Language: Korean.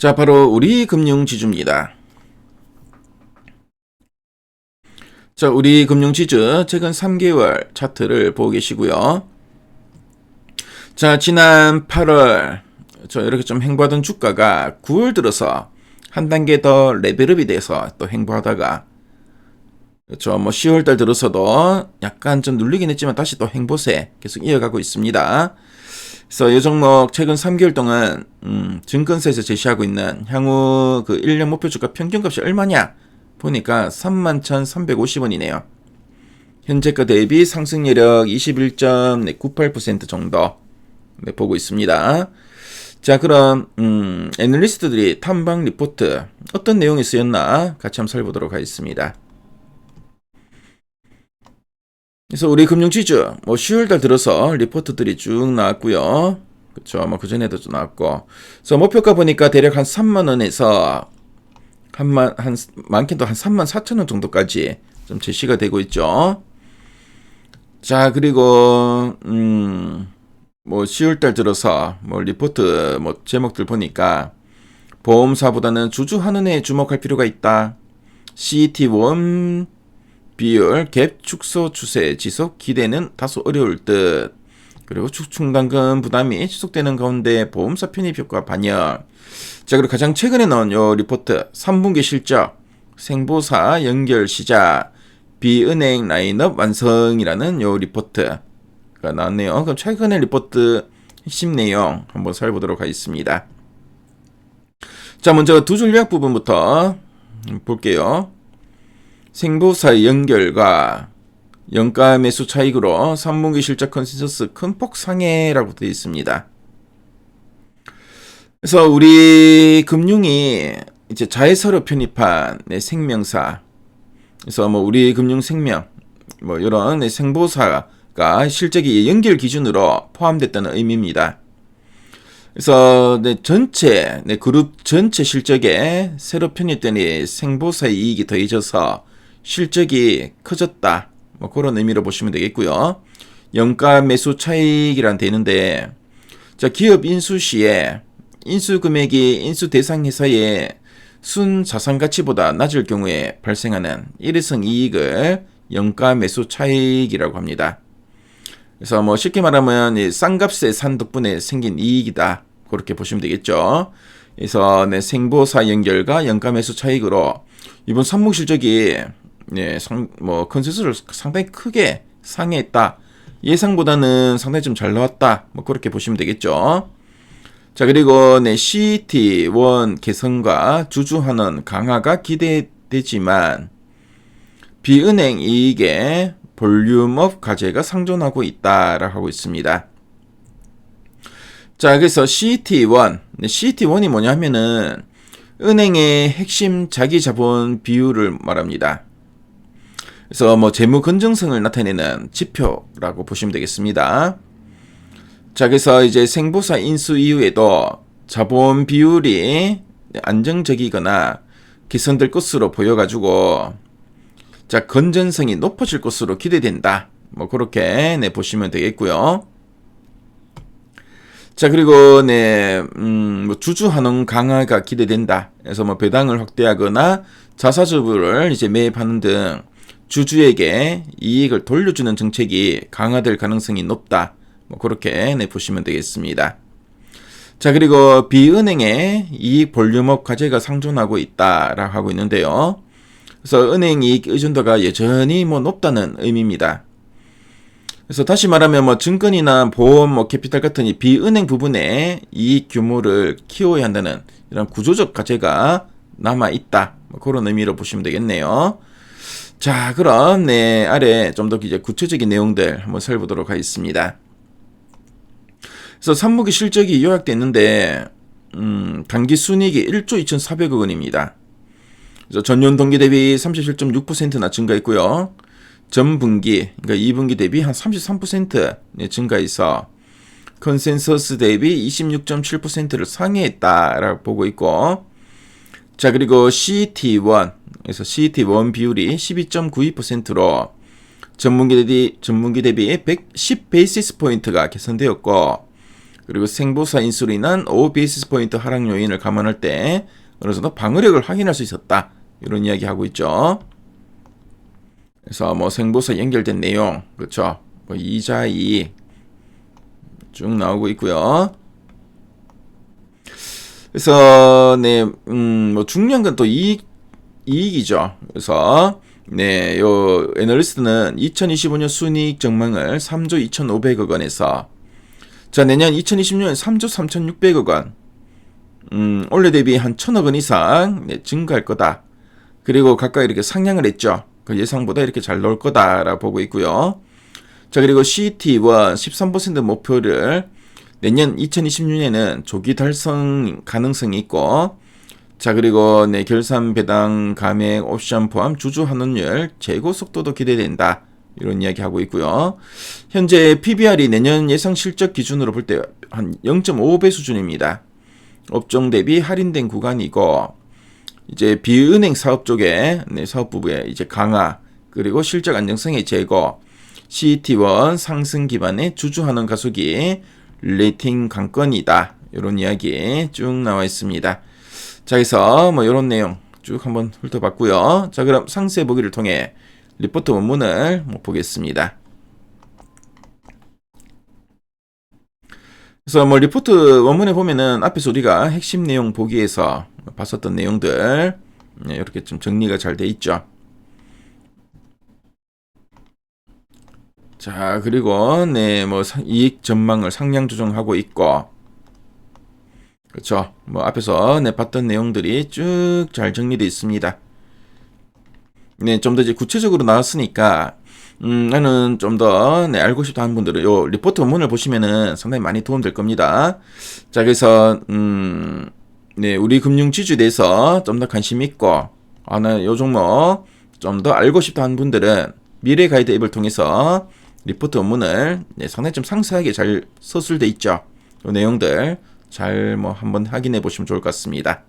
자, 바로 우리 금융지주입니다. 자, 우리 금융지주 최근 3개월 차트를 보고 계시고요. 자, 지난 8월 저 이렇게 좀 행보하던 주가가 9월 들어서 한 단계 더 레벨업이 돼서 또 행보하다가 그렇죠. 뭐 10월 달 들어서도 약간 좀 눌리긴 했지만 다시 또 행보세 계속 이어가고 있습니다. 그래서 이 종목 최근 3개월 동안 음, 증권사에서 제시하고 있는 향후 그 1년 목표 주가 평균값이 얼마냐 보니까 31,350원이네요. 현재가 대비 상승여력 21.98% 정도 네, 보고 있습니다. 자, 그럼 음, 애널리스트들이 탐방 리포트 어떤 내용이 쓰였나 같이 한번 살펴보도록 하겠습니다. 그래서 우리 금융지주 뭐 10월달 들어서 리포트들이 쭉 나왔고요. 그쵸, 뭐 그 전에도 좀 나왔고. 그래서 목표가 보니까 대략 한 3만 원에서 한만 한 많게도 한 3만 4천 원 정도까지 좀 제시가 되고 있죠. 자, 그리고 음. 뭐 10월달 들어서 뭐 리포트 뭐 제목들 보니까 보험사보다는 주주하는 에 주목할 필요가 있다. CET1 비율 갭 축소 추세 지속 기대는 다소 어려울 듯. 그리고 축충당금 부담이 지속되는 가운데 보험사 편입 효과 반영. 자, 그리고 가장 최근에 나온 요 리포트 3분기 실적 생보사 연결 시작 비은행 라인업 완성이라는 요 리포트. 가 나왔네요. 그럼 최근의 리포트 핵심 내용 한번 살펴보도록 하겠습니다. 자, 먼저 두줄 요약 부분부터 볼게요. 생보사의 연결과 연가 매수 차익으로 3분기 실적 컨센서스 큰 폭 상해라고 되어 있습니다. 그래서 우리 금융이 이제 자회사로 편입한 네, 생명사, 그래서 뭐 우리 금융 생명, 뭐 이런 네, 생보사 가 실적이 연결 기준으로 포함됐다는 의미입니다. 그래서 네, 전체 네, 그룹 전체 실적에 새로 편입된 이 생보사의 이익이 더해져서 실적이 커졌다. 뭐 그런 의미로 보시면 되겠고요. 연가 매수 차익이란 되는데 자, 기업 인수 시에 인수 금액이 인수 대상 회사의 순 자산 가치보다 낮을 경우에 발생하는 일회성 이익을 연가 매수 차익이라고 합니다. 그래서 뭐 쉽게 말하면 이싼 값에 산 덕분에 생긴 이익이다. 그렇게 보시면 되겠죠. 그래서 네, 생보사 연결과 연가 매수 차익으로 이번 선목 실적이 네, 상, 뭐 컨센서스를 상당히 크게 상회했다. 예상보다는 상당히 좀 잘 나왔다. 뭐 그렇게 보시면 되겠죠. 자, 그리고 네, CET1 개선과 주주환원 강화가 기대되지만 비은행 이익에 볼륨업 과제가 상존하고 있다라고 하고 있습니다. 자, 그래서 CET1, CET1이 뭐냐 하면은 은행의 핵심 자기 자본 비율을 말합니다. 그래서 뭐 재무 건정성을 나타내는 지표라고 보시면 되겠습니다. 자, 그래서 이제 생보사 인수 이후에도 자본 비율이 안정적이거나 개선될 것으로 보여가지고 자, 건전성이 높아질 것으로 기대된다. 뭐 그렇게 네 보시면 되겠고요. 자, 그리고 네, 음, 뭐 주주 환원 강화가 기대된다. 그래서 뭐 배당을 확대하거나 자사주부를 이제 매입하는 등 주주에게 이익을 돌려주는 정책이 강화될 가능성이 높다. 뭐 그렇게 네 보시면 되겠습니다. 자, 그리고 비은행의 이익 볼륨업 과제가 상존하고 있다라고 하고 있는데요. 그래서 은행 이익 의존도가 여전히 뭐 높다는 의미입니다. 그래서 다시 말하면 뭐 증권이나 보험, 뭐 캐피탈 같은 이 비은행 부분의 이익 규모를 키워야 한다는 이런 구조적 과제가 남아 있다. 뭐 그런 의미로 보시면 되겠네요. 자, 그럼 네 아래 좀 더 이제 구체적인 내용들 한번 살펴보도록 하겠습니다. 그래서 산목의 실적이 요약됐는데 음, 단기 순이익이 1조 2,400억 원입니다. 그래서 전년 동기 대비 37.6%나 증가했고요. 전분기, 그러니까 2분기 대비 한 33% 증가해서 컨센서스 대비 26.7%를 상회했다라고 보고 있고, 자, 그리고 CET1, 그래서 CET1 비율이 12.92%로 전분기 대비, 전분기 대비 110 베이시스 포인트가 개선되었고, 그리고 생보사 인수로 인한 5 베이시스 포인트 하락 요인을 감안할 때 어느 정도 방어력을 확인할 수 있었다. 이런 이야기 하고 있죠. 그래서 뭐 생보사 연결된 내용, 그렇죠? 뭐 이자 이익 쭉 나오고 있고요. 그래서 네, 음, 뭐 중요한 건 또 이익 이익이죠. 그래서 네, 요 애널리스트는 2025년 순이익 전망을 3조 2,500억 원에서 자 내년 2026년 3조 3,600억 원, 음, 올해 대비 한 1,000억 원 이상 네, 증가할 거다. 그리고 각각 이렇게 상향을 했죠. 그 예상보다 이렇게 잘 나올 거다라고 보고 있고요. 자 그리고 CET1 13% 목표를 내년 2026년에는 조기 달성 가능성이 있고 자 그리고 네 결산 배당 감액 옵션 포함 주주 환원율 재고 속도도 기대된다 이런 이야기 하고 있고요. 현재 PBR이 내년 예상 실적 기준으로 볼 때 한 0.5배 수준입니다. 업종 대비 할인된 구간이고 이제 비은행 사업 쪽에 네, 사업 부부의 이제 강화 그리고 실적 안정성의 제고 CET1 상승 기반의 주주 환원 가속이 레이팅 강건이다. 이런 이야기 쭉 나와 있습니다. 자, 그래서 뭐 이런 내용 쭉 한번 훑어봤고요. 자, 그럼 상세 보기를 통해 리포트 원문을 뭐 보겠습니다. 그래서 뭐 리포트 원문에 보면은 앞에서 우리가 핵심 내용 보기에서 봤었던 내용들 네, 이렇게 좀 정리가 잘 돼 있죠. 자, 그리고 네, 뭐 사- 이익 전망을 상향 조정하고 있고 그렇죠. 뭐 앞에서 네, 봤던 내용들이 쭉 잘 정리되어 있습니다. 네, 좀 더 이제 구체적으로 나왔으니까 음, 나는 좀 더 네, 알고 싶다 하는 분들은 요 리포트 원문을 보시면은 상당히 많이 도움될 겁니다. 자, 그래서 음, 네, 우리 금융 지주에 대해서 좀 더 관심 있고 아, 나요 종목 좀 더 알고 싶다 하는 분들은 미래 가이드 앱을 통해서 리포트 원문을 네, 상당히 좀 상세하게 잘 서술돼 있죠. 이 내용들 잘 뭐 한번 확인해 보시면 좋을 것 같습니다.